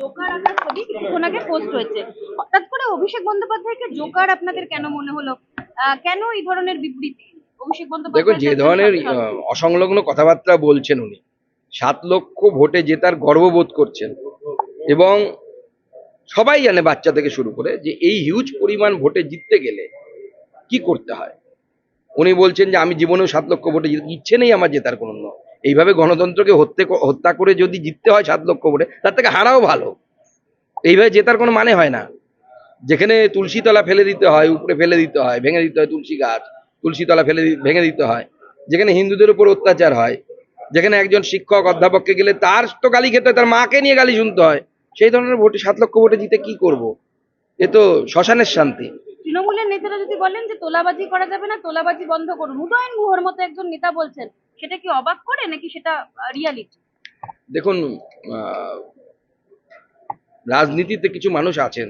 Joker আঁকার ছবি কিছুক্ষণ আগে পোস্ট হয়েছে। হঠাৎ করে অভিষেক বন্দ্যোপাধ্যায়কে জোকার আপনাদের কেন মনে হলো? কেন এই ধরনের বিবৃতি? অভিষেক বন্দ্যোপাধ্যায় যে ধরনের অসংলগ্ন কথাবার্তা বলছেন উনি সাত লক্ষ ভোটে জেতার গর্ববোধ করছেন এবং সবাই জানে বাচ্চা থেকে শুরু করে যে এই হিউজ পরিমাণ ভোটে জিততে গেলে কি করতে হয়? উনি বলছেন যে আমি জীবনেও সাত লক্ষ ভোটে জিত- ইচ্ছে নেই আমার জেতার কোনো। এইভাবে গণতন্ত্রকে হত্যে হত্যা করে যদি জিততে হয় সাত লক্ষ ভোটে, তার থেকে হারাও ভালো। এইভাবে জেতার কোনো মানে হয় না। যেখানে তুলসী তলা ফেলে দিতে হয়, উপরে ফেলে দিতে হয়, ভেঙে দিতে হয় তুলসী গাছ তুলসী তলা ফেলে ভেঙে দিতে হয়। যেখানে হিন্দুদের উপর অত্যাচার হয়, যেখানে একজন শিক্ষক, অধ্যাপককে গেলে তার তো গালি খেতে হয়, তার মাকে নিয়ে গালি শুনতে হয়। সেই ধরনের ভোটে সাত লক্ষ ভোটে জিতে কি করব? এ তো শ্মশানের শান্তি। তৃণমূলের নেতারা যদি বলেন যে তোলাবাজি করা যাবে না, তোলাবাজি বন্ধ করুন। উদয়ন গুহর মতো একজন নেতা বলছেন, সেটা কি অবাক করে নাকি সেটা রিয়ালিটি দেখুন রাজনীতিতে কিছু মানুষ আছেন,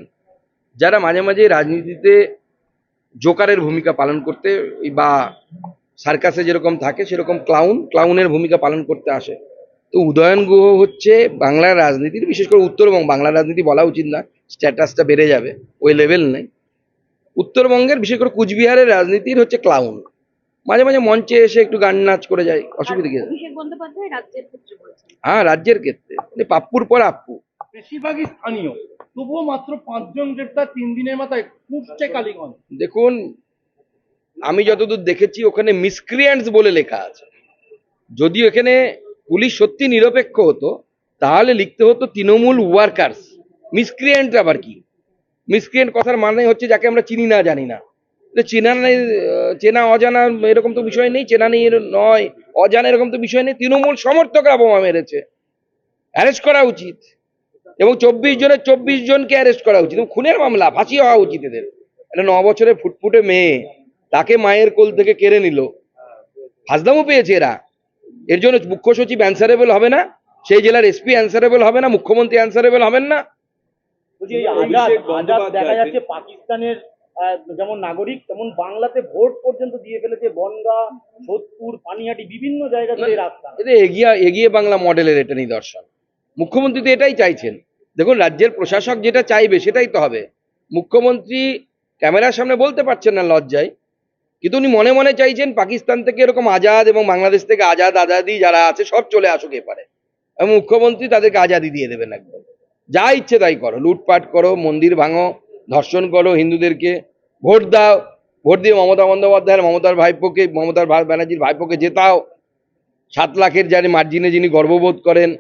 যারা মাঝে মাঝে রাজনীতিতে জোকারের ভূমিকা পালন করতে বা সার্কাসে যেরকম থাকে সেরকম ক্লাউন ক্লাউনের ভূমিকা পালন করতে আসে। তো উদয়ন গুহ হচ্ছে বাংলার রাজনীতির, বিশেষ করে উত্তরবঙ্গ, বাংলার রাজনীতি বলা উচিত না স্ট্যাটাসটা বেড়ে যাবে, ওই লেভেল নেই। উত্তরবঙ্গের বিশেষ করে কুচবিহারের রাজনীতির হচ্ছে ক্লাউন মাঝে মাঝে মঞ্চে এসে একটু গান নাচ করে যায় অসুবিধা কি হ্যাঁ রাজ্যের ক্ষেত্রে। মানে পাপ্পুর পর আপ্পু বেশিরভাগই স্থানীয়। তবুও মাত্র পাঁচজন গ্রেপ্তার তিন দিনের মাথায়। কুপছে কালীগঞ্জ। দেখুন আমি যতদূর দেখেছি ওখানে মিসক্রিয়েন্টস বলে লেখা আছে। যদি এখানে পুলিশ সত্যি নিরপেক্ষ হতো তাহলে লিখতে হতো তৃণমূল ওয়ার্কার্স মিসক্রিয়েন্ট আবার কি? মিসক্রিয়েন্ট কথার মানে হচ্ছে যাকে আমরা চিনি না, জানি না। চেনা নেই, চেনা অজানা এরকম তো বিষয় নেই, চেনা নেই নয়, অজানা এরকম তো বিষয় নেই, তৃণমূল সমর্থকরা বোমা মেরেছে। অ্যারেস্ট করা উচিত। এবং চব্বিশ জনের, চব্বিশ জনকে অ্যারেস্ট করা উচিত। খুনের মামলা, ফাঁসি হওয়া উচিত এদের। একটা ন বছরের ফুটফুটে মেয়ে, তাকে মায়ের কোল থেকে কেড়ে নিল। ফাজদামও পেয়েছে এরা। এর জন্য মুখ্য সচিব অ্যান্সারেবল হবে না, সেই জেলার এসপি অ্যান্সারেবল হবে না, মুখ্যমন্ত্রী অ্যান্সারেবল হবেন না। বলছি এই আজাদ আজাদ দেখা যাচ্ছে পাকিস্তানের যেমন নাগরিক তেমন বাংলাতে ভোট পর্যন্ত দিয়ে ফেলেছে বনগা সোদপুর পানিহাটি বিভিন্ন জায়গাতে এই রাস্তা। এটা এগিয়ে এগিয়ে বাংলা মডেলের এটা নিদর্শন। মুখ্যমন্ত্রী তো এটাই চাইছেন। দেখুন রাজ্যের প্রশাসক যেটা চাইবে সেটাই তো হবে। মুখ্যমন্ত্রী ক্যামেরার সামনে বলতে পারছেন না লজ্জায় কিন্তু উনি মনে মনে চাইছেন পাকিস্তান থেকে এরকম আজাদ এবং বাংলাদেশ থেকে আজাদ আজাদি যারা আছে সব চলে আসুক এপারে। এবং মুখ্যমন্ত্রী তাদেরকে আজাদি দিয়ে দেবেন একদম। যা ইচ্ছে তাই করো। লুটপাট করো মন্দির ভাঙো ধর্ষণ করো হিন্দুদেরকে ভোট দাও ভোট দিয়ে মমতা বন্দ্যোপাধ্যায়ের মমতার ভাইপোকে মমতার ভা- ব্যানার্জির ভাইপোকে জেতাও। সাত লাখের যার মার্জিনে যিনি গর্ববোধ করেন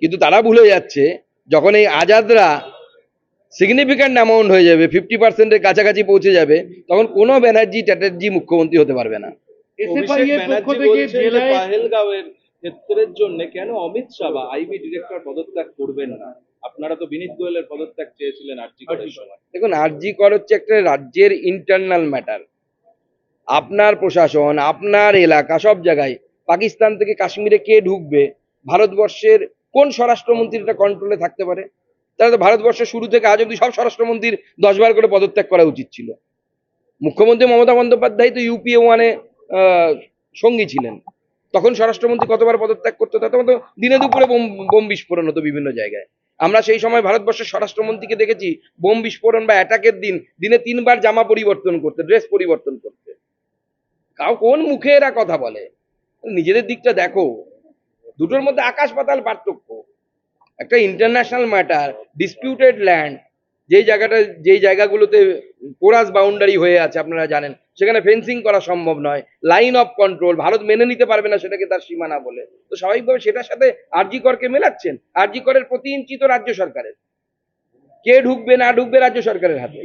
কিন্তু তারা ভুলে যাচ্ছে যখন এই আজাদরা সিগনিফিক্যান্ট অ্যামাউন্ট হয়ে যাবে ফিফটি পার্সেন্টের কাছাকাছি পৌঁছে যাবে তখন কোনো ব্যানার্জি চ্যাটার্জি মুখ্যমন্ত্রী হতে পারবে না। ক্ষেত্রের জন্য কেন অমিত শাহ বা আইবি ডিরেক্টর পদত্যাগ করবেন না? আপনারা তো বিনীত গোয়েলের পদত্যাগ চেয়েছিলেন আর্জি করার সময়। দেখুন আরজি কর হচ্ছে একটা রাজ্যের ইন্টারনাল ম্যাটার আপনার প্রশাসন আপনার এলাকা সব জায়গায় পাকিস্তান থেকে কাশ্মীরে কে ঢুকবে ভারতবর্ষের কোন স্বরাষ্ট্রমন্ত্রীটা কন্ট্রোলে থাকতে পারে? তাহলে তো ভারতবর্ষের শুরু থেকে আজ অব্দি সব স্বরাষ্ট্রমন্ত্রীর দশবার করে পদত্যাগ করা উচিত ছিল। মুখ্যমন্ত্রী মমতা বন্দ্যোপাধ্যায় তো ইউপিএ ওয়ানে সঙ্গী ছিলেন। তখন স্বরাষ্ট্রমন্ত্রী কতবার পদত্যাগ করতো তখন তো দিনে দুপুরে বোম বোম বিস্ফোরণ হতো বিভিন্ন জায়গায়। আমরা সেই সময় ভারতবর্ষের স্বরাষ্ট্রমন্ত্রীকে দেখেছি, বোম বিস্ফোরণ বা অ্যাটাকের দিন, দিনে তিনবার জামা পরিবর্তন করতে ড্রেস পরিবর্তন করতে। কাউ কোন মুখে এরা কথা বলে? নিজেদের দিকটা দেখো। দুটোর মধ্যে আকাশ পাতাল পার্থক্য। একটা ইন্টারন্যাশনাল ম্যাটার ডিসপিউটেড ল্যান্ড যেই জায়গাটা, যেই জায়গাগুলোতে পোরাস বাউন্ডারি হয়ে আছে, আপনারা জানেন, সেখানে ফেন্সিং করা সম্ভব নয় লাইন অফ কন্ট্রোল ভারত মেনে নিতে পারবে না সেটাকে তার সীমানা বলে। তো স্বাভাবিকভাবে সেটার সাথে আরজি করকে মেলাচ্ছেন? আরজি করের প্রতি ইঞ্চি তো রাজ্য সরকারের। কে ঢুকবে, না ঢুকবে রাজ্য সরকারের হাতে।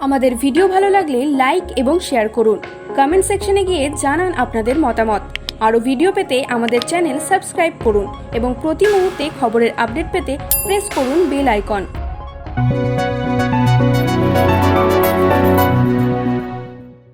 আমাদের ভিডিও ভালো লাগলে লাইক এবং শেয়ার করুন। কমেন্ট সেকশনে গিয়ে জানান আপনাদের মতামত। আরও ভিডিও পেতে আমাদের চ্যানেল সাবস্ক্রাইব করুন এবং প্রতি মুহূর্তে খবরের আপডেট পেতে প্রেস করুন বেল আইকন Thank you.